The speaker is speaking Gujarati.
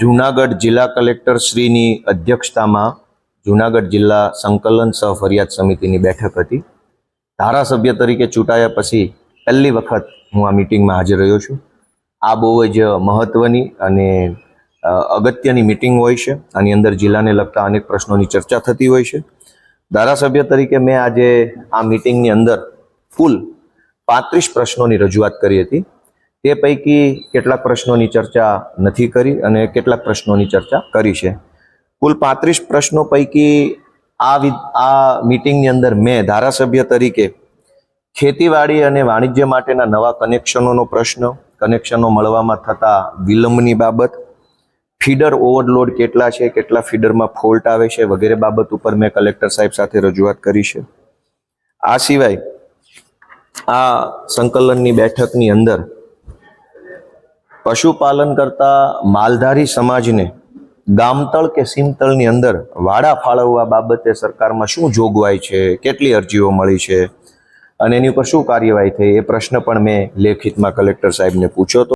જૂનાગઢ જિલ્લા કલેક્ટર શ્રીની અધ્યક્ષતામાં જૂનાગઢ જિલ્લા સંકલન સહ ફરિયાદ સમિતિની બેઠક હતી. ધારાસભ્ય તરીકે ચૂંટાયા પછી પહેલી વખત હું આ મિટિંગમાં હાજર રહ્યો છું. આ બહુ જ મહત્વની અને અગત્યની મિટિંગ હોય છે. આની અંદર જિલ્લાને લગતા અનેક પ્રશ્નોની ચર્ચા થતી હોય છે. ધારાસભ્ય તરીકે મેં આજે આ મિટિંગની અંદર કુલ પાંત્રીસ પ્રશ્નોની રજૂઆત કરી હતી. તે પૈકી કેટલાક પ્રશ્નોની ચર્ચા નથી કરી અને કેટલાક પ્રશ્નોની ચર્ચા કરી છે. કુલ પાંત્રીસ પ્રશ્નો પૈકી આ આ મિટિંગની અંદર મેં ધારાસભ્ય તરીકે ખેતીવાડી અને વાણિજ્ય માટેના નવા કનેક્શનોનો પ્રશ્ન, કનેક્શનો મળવામાં થતા વિલંબની બાબત, ફીડર ઓવરલોડ કેટલા છે, કેટલા ફીડરમાં ફોલ્ટ આવે છે વગેરે બાબત ઉપર મેં કલેક્ટર સાહેબ સાથે રજૂઆત કરી છે. આ સિવાય આ સંકલનની બેઠકની અંદર પશુપાલન કરતા માલધારી સમાજને ગામતળ કે સીમતળની અંદર વાડા ફાળવવા બાબતે સરકારમાં શું જોગવાઈ છે? કેટલી અરજીઓ મળી છે? અને એની ઉપર શું કાર્યવાહી થઈ? એ પ્રશ્ન પણ મેં લેખિતમાં કલેક્ટર સાહેબને પૂછ્યો હતો